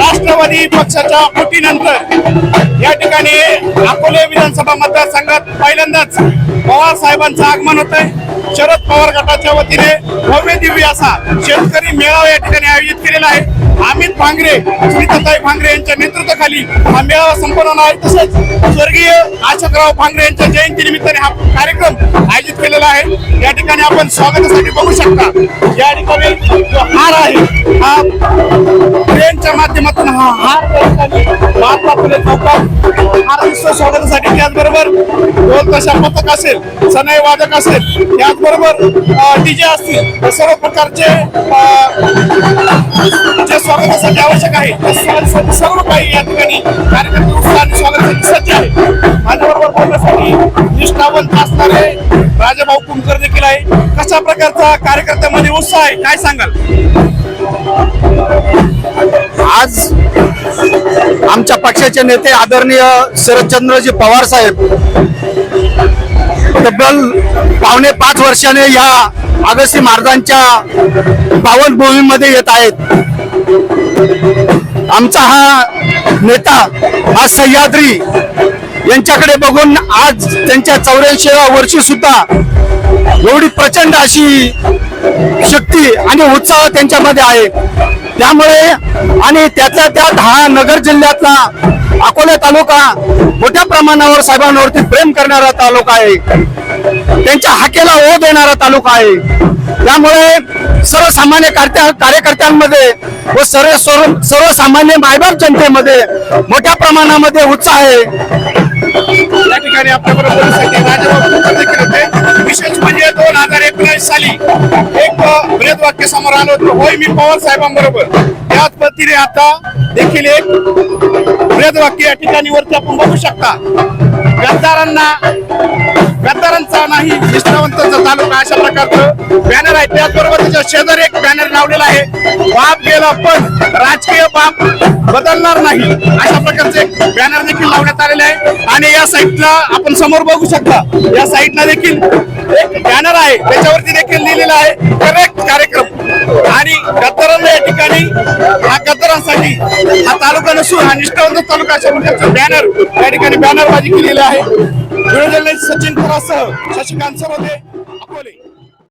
राष्ट्रवादी पक्षाच्या फुटीनंतर या ठिकाणी अकोले विधानसभा मतदारसंघात पहिल्यांदाच पवार साहेबांचं आगमन होत आहे शरद पवार गटाच्या वतीने भव्य दिव्य असा शेतकरी मेळावा या ठिकाणी आयोजित केलेला आहे. भांगरे स्मिताताई भांगरे यांच्या नेतृत्वाखाली हा मेळावा संपन्न होणार आहे. तसेच स्वर्गीय अशोकराव भांगरे यांच्या जयंती निमित्ताने हा कार्यक्रम आयोजित केलेला आहे. या ठिकाणी आपण स्वागतासाठी बघू शकता या ठिकाणी जो हार आहे हा ट्रेनच्या माध्यमातून हा हार महात्मा फुले चौकात हार स्वागतासाठी त्याचबरोबर ढोल तशा पथक असेल सनई वादक असेल त्याचबरोबर डीजे असतील सर्व प्रकारचे अ, आवश्यक आहे. स्वरूप सर्व काही या ठिकाणी कार्यक्रम उत्साहाने स्वागतासाठी सज्ज आहे. माझ्याबरोबर बोलण्यासाठी निष्ठावंत असणारे राजाभाऊ कुमकर देखील आहे. कशा प्रकारचा कार्यकर्त्यामध्ये उत्साह आहे? काय सांगाल? आज आमच्या पक्षाचे नेते आदरणीय शरदचंद्रजी पवार साहेब तब्बल पावणे पाच वर्षाने या अगस्ती महाराजांच्या पावनभूमीमध्ये येत आहेत. आमचा हा नेता हा सह्याद्री यांच्याकडे बघून आज त्यांच्या चौऱ्याऐंशीव्या वर्षी सुद्धा एवढी प्रचंड अशी शक्ती आणि उत्साह त्यांच्यामध्ये आहे. त्यामुळे आणि त्यातल्या त्यात हा नगर जिल्ह्यातला अकोला तालुका मोठ्या प्रमाणावर साहेबांवरती प्रेम करणारा तालुका आहे. त्यांच्या हाकेला ओ देणारा तालुका आहे. त्यामुळे सर्वसामान्य कार्य- कार्यकर्त्यांमध्ये व सर्व सर्वसामान्य मायबाप जनतेमध्ये मोठ्या प्रमाणामध्ये उत्साह आहे. या ठिकाणी आपल्याबरोबर बोलण्यासाठी राजाभाऊ देखील होते विशेष म्हणजे दोन हजार एकोणीस साली एक ब्रेद वाक्य समोर आलं होतं. होय मी पवार साहेबांबरोबर. त्याच पद्धतीने आता देखील एक ब्रेद वाक्य या ठिकाणी वरती आपण बघू शकता. गद्दारांना आमदारांचा नाही निष्ठावंतांचा तालुका अशा प्रकारचं बॅनर आहे. त्याचबरोबर त्याच्या शेजारी एक बॅनर लावलेला आहे. बाप गेला पण राजकीय बाप बदलणार नाही. अशा प्रकारचे एक बॅनर देखील लावण्यात आलेले आहे. आणि या साईडला आपण समोर बघू शकता या साईडला देखील एक बॅनर आहे. त्याच्यावरती देखील लिहिलेलं आहे करेक्ट कार्यक्रम. आणि गद्दारांना या ठिकाणी हा गद्दारांसाठी हा तालुका नसून हा निष्ठावंत तालुका अशा प्रकारचा बॅनर या ठिकाणी बॅनरबाजी केलेली आहे. Video journalist Sachin खरासह Shashikant Sarode Akole